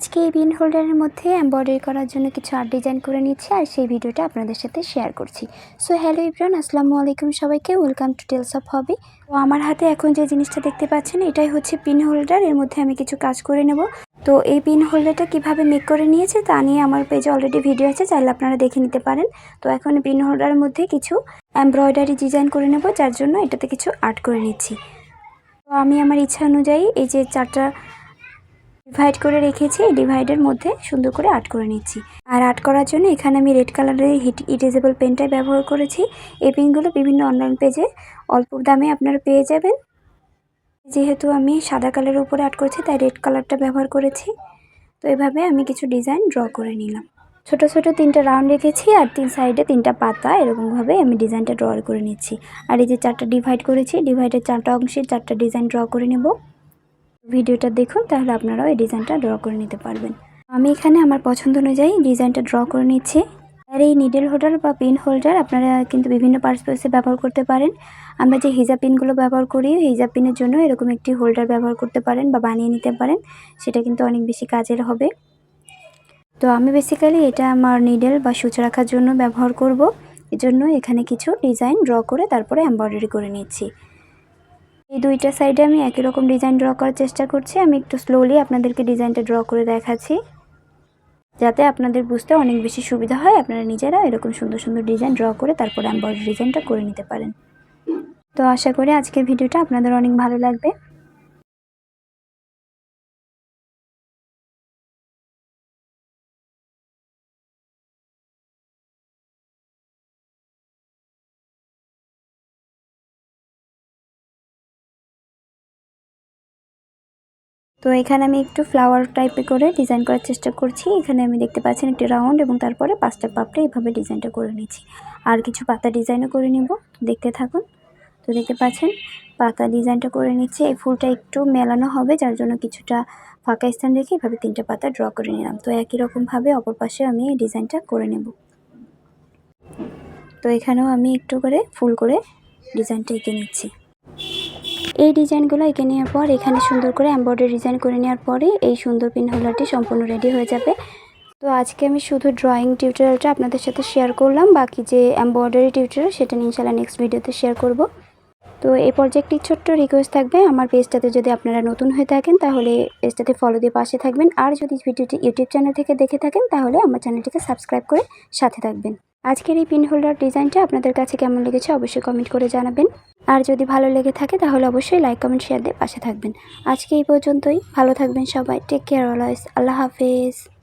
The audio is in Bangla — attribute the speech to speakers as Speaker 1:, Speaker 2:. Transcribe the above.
Speaker 1: আজকে এই পিন হোল্ডারের মধ্যে এমব্রয়ডারি করার জন্য কিছু আর্ট ডিজাইন করে নিচ্ছি আর সেই ভিডিওটা আপনাদের সাথে শেয়ার করছি। সো হ্যালো ইব্রান আসসালামু আলাইকুম সবাইকে welcome to tales of hobby তো আমার হাতে এখন যে জিনিসটা দেখতে পাচ্ছেন, এটাই হচ্ছে পিন হোল্ডার, এর মধ্যে আমি কিছু কাজ করে নেব। তো এই পিন হোল্ডারটা কীভাবে মেক করে নিয়েছে, তা নিয়ে আমার পেজে অলরেডি ভিডিও আছে, চাইলে আপনারা দেখে নিতে পারেন। তো এখন পিন হোল্ডারের মধ্যে কিছু এমব্রয়ডারি ডিজাইন করে নেব, যার জন্য এটাতে কিছু আর্ট করে নিচ্ছি। তো আমি আমার ইচ্ছা অনুযায়ী এই যে চারটা ডিভাইড করে রেখেছি, এই ডিভাইডের মধ্যে সুন্দর করে আর্ট করে নিচ্ছি। আর আর্ট করার জন্য এখানে আমি রেড কালারের হিট ইরেজেবল পেনটাই ব্যবহার করেছি। এই পেনগুলো বিভিন্ন অনলাইন পেজে অল্প দামে আপনারা পেয়ে যাবেন। যেহেতু আমি সাদা কালারের উপরে আর্ট করেছি, তাই রেড কালারটা ব্যবহার করেছি। তো এভাবে আমি কিছু ডিজাইন ড্র করে নিলাম। ছোট ছোট তিনটা রাউন্ড রেখেছি আর তিন সাইডে তিনটা পাতা, এরকমভাবে আমি ডিজাইনটা ড্র করে নিচ্ছি। আর এই যে চারটা ডিভাইড করেছি ডিভাইডের চারটা অংশে চারটা ডিজাইন ড্র করে নেব। ভিডিওটা দেখুন, তাহলে আপনারাও এই ডিজাইনটা ড্র করে নিতে পারবেন। আমি এখানে আমার পছন্দ অনুযায়ী ডিজাইনটা ড্র করে নিচ্ছি। আর এই নিডেল হোল্ডার বা পিন হোল্ডার আপনারা কিন্তু বিভিন্ন পার্সপোসে ব্যবহার করতে পারেন। আমরা যে হিজাব পিনগুলো ব্যবহার করি হিজাব পিনের জন্য এরকম একটি হোল্ডার ব্যবহার করতে পারেন বা বানিয়ে নিতে পারেন। সেটা কিন্তু অনেক বেশি কাজের হবে। তো আমি বেসিক্যালি এটা আমার নিডেল বা সুচ রাখার জন্য ব্যবহার করব। এজন্য এখানে কিছু ডিজাইন ড্র করে তারপরে এমব্রয়ডারি করে নিচ্ছি। এই দুইটা সাইডে আমি একই রকম ডিজাইন ড্র করার চেষ্টা করছি। আমি একটু স্লোলি আপনাদেরকে ডিজাইনটা ড্র করে দেখাচ্ছি। যাতে আপনাদের বুঝতে অনেক বেশি সুবিধা হয়, আপনারা নিজেরা এরকম সুন্দর সুন্দর ডিজাইন ড্র করে তারপরে এমব্রয়ডারি ডিজাইনটা করে নিতে পারেন। তো আশা করি আজকের ভিডিওটা আপনাদের অনেক ভালো লাগবে। তো এখানে আমি একটু ফ্লাওয়ার টাইপে করে ডিজাইন করার চেষ্টা করছি। এখানে আমি দেখতে পাচ্ছেন একটি রাউন্ড এবং তারপরে পাঁচটা পাপড়ে এইভাবে ডিজাইনটা করে নিচ্ছি। আর কিছু পাতা ডিজাইনও করে নিব। দেখতে থাকুন। তো দেখতে পাচ্ছেন, পাতা ডিজাইনটা করে নিচ্ছি। এই ফুলটা একটু মেলানো হবে, যার জন্য কিছুটা ফাঁকা স্থান রেখে এভাবে তিনটে পাতা ড্র করে নিলাম। তো একই রকমভাবে অপর পাশে আমি এই ডিজাইনটা করে নেব। তো এখানেও আমি একটু করে ফুল করে ডিজাইনটা এঁকে নিচ্ছি। এই ডিজাইনগুলো এঁকে নেওয়ার পর, এখানে সুন্দর করে এমব্রয়ডারি ডিজাইন করে নেওয়ার পরে এই সুন্দর পিন হোল্ডারটি সম্পূর্ণ রেডি হয়ে যাবে। তো আজকে আমি শুধু ড্রয়িং টিউটোরিয়ালটা আপনাদের সাথে শেয়ার করলাম, বাকি যে এমব্রয়ডারি টিউটোরিয়াল সেটা ইনশাল্লাহ নেক্সট ভিডিওতে শেয়ার করব। তো এই প্রজেক্টটি ছোট্ট রিকোয়েস্ট থাকবে, আমার পেজটাতে যদি আপনারা নতুন হয়ে থাকেন, তাহলে পেজটাতে ফলো দিয়ে পাশে থাকবেন। আর যদি ভিডিওটি ইউটিউব চ্যানেল থেকে দেখে থাকেন, তাহলে আমার চ্যানেলটিকে সাবস্ক্রাইব করে সাথে থাকবেন। আজকের এই পিন হোল্ডার ডিজাইনটা আপনাদের কাছে কেমন লেগেছে অবশ্যই কমেন্ট করে জানাবেন। আর যদি ভালো লেগে থাকে তাহলে অবশ্যই লাইক, কমেন্ট, শেয়ার দিয়ে পাশে থাকবেন। আজকে এই পর্যন্তই। ভালো থাকবেন সবাই। Take care always. আল্লাহ হাফেজ।